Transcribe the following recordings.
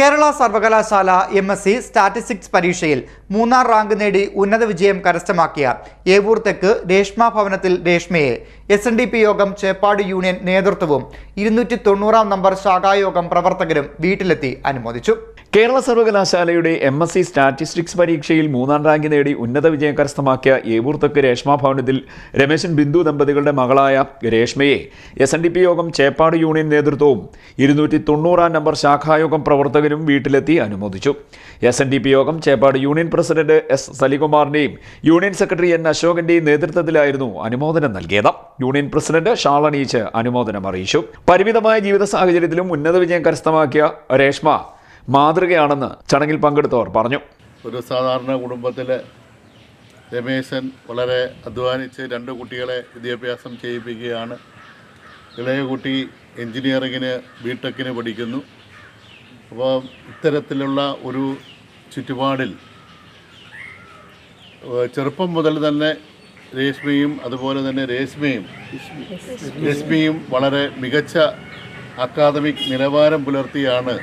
കേരള സർവകലാശാല M S C statistics പരീക്ഷയിൽ മൂന്നാം റാങ്ക് നേടി ഉന്നത വിജയം കരസ്ഥമാക്കിയ ഏവൂർ തെക്ക് രേഷ്മ ഭവനത്തിൽ രേഷ്മയെ S N D P Yogam Cheppad union നേതൃത്വവും ഇരുന്നൂറ്റി തൊണ്ണൂറാം നമ്പർ ശാഖായോഗം പ്രവർത്തകരും വീട്ടിലെത്തി അനുമോദിച്ചു. കേരള സർവകലാശാലയുടെ എം എസ് സി സ്റ്റാറ്റിസ്റ്റിക്സ് പരീക്ഷയിൽ മൂന്നാം റാങ്ക് നേടി ഉന്നത വിജയം കരസ്ഥമാക്കിയ ഏവൂർ തെക്ക് രേഷ്മ ഭവനത്തിൽ രമേശൻ ബിന്ദു ദമ്പതികളുടെ മകളായ രേഷ്മയെ S N D P Yogam Cheppad union നേതൃത്വവും ഇരുന്നൂറ്റി തൊണ്ണൂറാം നമ്പർ ശാഖായോഗം പ്രവർത്തകരും വീട്ടിലെത്തി അനുമോദിച്ചു. എസ് എൻ ഡി പി യോഗം ചേപ്പാട് യൂണിയൻ പ്രസിഡന്റ് എസ് സലികുമാറിന്റെയും യൂണിയൻ സെക്രട്ടറി എൻ അശോകന്റെയും നേതൃത്വത്തിലായിരുന്നു അനുമോദനം നൽകിയത്. യൂണിയൻ പ്രസിഡന്റ് ഷാളണീച്ച് അനുമോദനം അറിയിച്ചു. പരിമിതമായ ജീവിത സാഹചര്യത്തിലും ഉന്നത വിജയം കരസ്ഥമാക്കിയ രേഷ്മ മാതൃകയാണെന്ന് ചടങ്ങിൽ പങ്കെടുത്തവർ പറഞ്ഞു. ഒരു സാധാരണ കുടുംബത്തിലെ രമേശൻ വളരെ അധ്വാനിച്ച് രണ്ട് കുട്ടികളെ വിദ്യാഭ്യാസം ചെയ്യിപ്പിക്കുകയാണ്. ഇളയ കുട്ടി എൻജിനീയറിങ്ങിന് ബിടെക്കിന് പഠിക്കുന്നു. അപ്പോൾ ഇത്തരത്തിലുള്ള ഒരു ചുറ്റുപാടിൽ ചെറുപ്പം മുതൽ തന്നെ രേഷ്മയും അതുപോലെ തന്നെ രേഷ്മയും രശ്മിയും വളരെ മികച്ച അക്കാദമിക് നിലവാരം പുലർത്തിയാണ്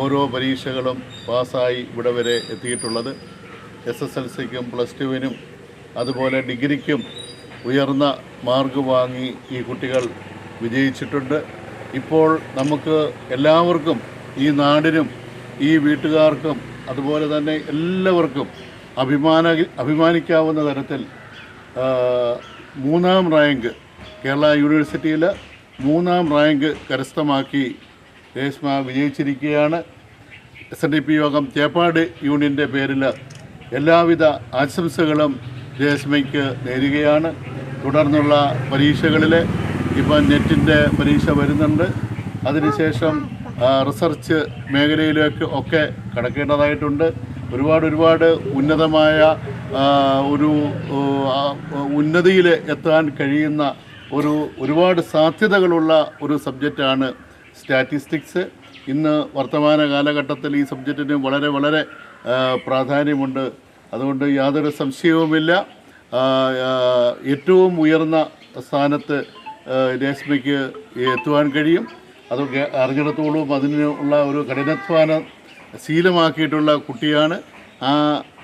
ഓരോ പരീക്ഷകളും പാസ്സായി ഇവിടെ വരെ എത്തിയിട്ടുള്ളത്. എസ് എസ് എൽ സിക്കും പ്ലസ് ടുവിനും അതുപോലെ ഡിഗ്രിക്കും ഉയർന്ന മാർക്ക് വാങ്ങി ഈ കുട്ടികൾ വിജയിച്ചിട്ടുണ്ട്. ഇപ്പോൾ നമുക്ക് എല്ലാവർക്കും ഈ നാടിനും ഈ വീട്ടുകാർക്കും അതുപോലെ തന്നെ എല്ലാവർക്കും അഭിമാന അഭിമാനിക്കാവുന്ന തരത്തിൽ മൂന്നാം റാങ്ക് കേരള യൂണിവേഴ്സിറ്റിയിൽ മൂന്നാം റാങ്ക് കരസ്ഥമാക്കി Reshma വിജയിച്ചിരിക്കുകയാണ്. S N D P Yogam Cheppad യൂണിയന്റെ പേരിൽ എല്ലാവിധ ആശംസകളും രേഷ്മയ്ക്ക് നേരുകയാണ്. തുടർന്നുള്ള പരീക്ഷകളിൽ ഇപ്പം നെറ്റിന്റെ പരീക്ഷ വരുന്നുണ്ട്. അതിനുശേഷം റിസർച്ച് മേഖലയിലേക്ക് ഒക്കെ കടക്കേണ്ടതായിട്ടുണ്ട്. ഒരുപാട് ഒരുപാട് ഉന്നതമായ ഒരു ഉന്നതിയിൽ എത്താൻ കഴിയുന്ന ഒരു ഒരുപാട് സാധ്യതകളുള്ള ഒരു സബ്ജക്റ്റാണ് സ്റ്റാറ്റിസ്റ്റിക്സ്. ഇന്ന് വർത്തമാന കാലഘട്ടത്തിൽ ഈ സബ്ജക്റ്റിന് വളരെ വളരെ പ്രാധാന്യമുണ്ട്. അതുകൊണ്ട് യാതൊരു സംശയവുമില്ല. ഏറ്റവും ഉയർന്ന സ്ഥാനത്ത് രേഷ്മയ്ക്ക് എത്തുവാൻ കഴിയും. അതൊക്കെ അറിഞ്ഞിടത്തോളം അതിനുള്ള ഒരു കഠിനാധ്വാനം ശീലമാക്കിയിട്ടുള്ള കുട്ടിയാണ്. ആ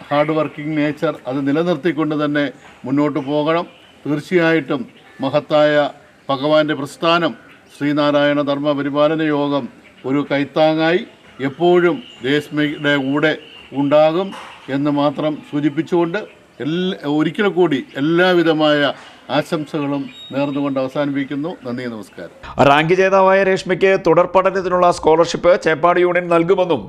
ഹാർഡ് വർക്കിംഗ് നേച്ചർ അത് നിലനിർത്തിക്കൊണ്ട് തന്നെ മുന്നോട്ട് പോകണം. തീർച്ചയായിട്ടും മഹത്തായ ഭഗവാന്റെ പ്രസ്ഥാനം ശ്രീനാരായണ ധർമ്മ പരിപാലന യോഗം ഒരു കൈത്താങ്ങായി എപ്പോഴും രേഷ്മയുടെ കൂടെ ഉണ്ടാകും എന്ന് മാത്രം സൂചിപ്പിച്ചുകൊണ്ട് എല്ലാ ഒരിക്കൽ കൂടി എല്ലാവിധമായ ആശംസകളും നേർന്നുകൊണ്ട് അവസാനിപ്പിക്കുന്നു. നന്ദി നമസ്കാരം. റാങ്ക് ജേതാവായ രേഷ്മയ്ക്ക് തുടർ പഠനത്തിനുള്ള സ്കോളർഷിപ്പ് ചേപ്പാട് യൂണിയൻ നൽകുമെന്നും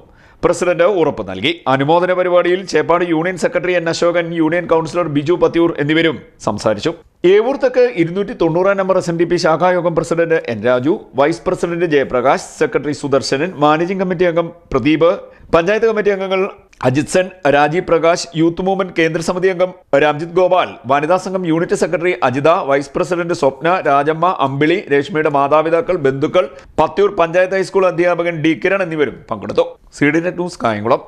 പ്രസിഡന്റ് ഉറപ്പ് നൽകി. അനുമോദന പരിപാടിയിൽ Cheppad union secretary N Ashokan union councillor Biju Pathiyoor എന്നിവരും സംസാരിച്ചു. ഏവൂർത്തക്ക് ഇരുന്നൂറ്റി തൊണ്ണൂറാം number S N D P ശാഖായോഗം president N Raju vice president Jayaprakash secretary Sudarsanan managing committee അംഗം പ്രദീപ് പഞ്ചായത്ത് കമ്മിറ്റി അംഗങ്ങൾ അജിത് സെൻ രാജീവ് പ്രകാശ് യൂത്ത് മൂവ്മെന്റ് കേന്ദ്ര സമിതി അംഗം രാംജിത് ഗോപാൽ വനിതാ സംഘം unit secretary Ajitha vice president Swapna Rajamma Ambili രേഷ്മയുടെ മാതാപിതാക്കൾ ബന്ധുക്കൾ പത്തിയൂർ പഞ്ചായത്ത് ഹൈസ്കൂൾ അധ്യാപകൻ ഡി കിരൺ എന്നിവരും പങ്കെടുത്തു. C D net news Kayamkulam.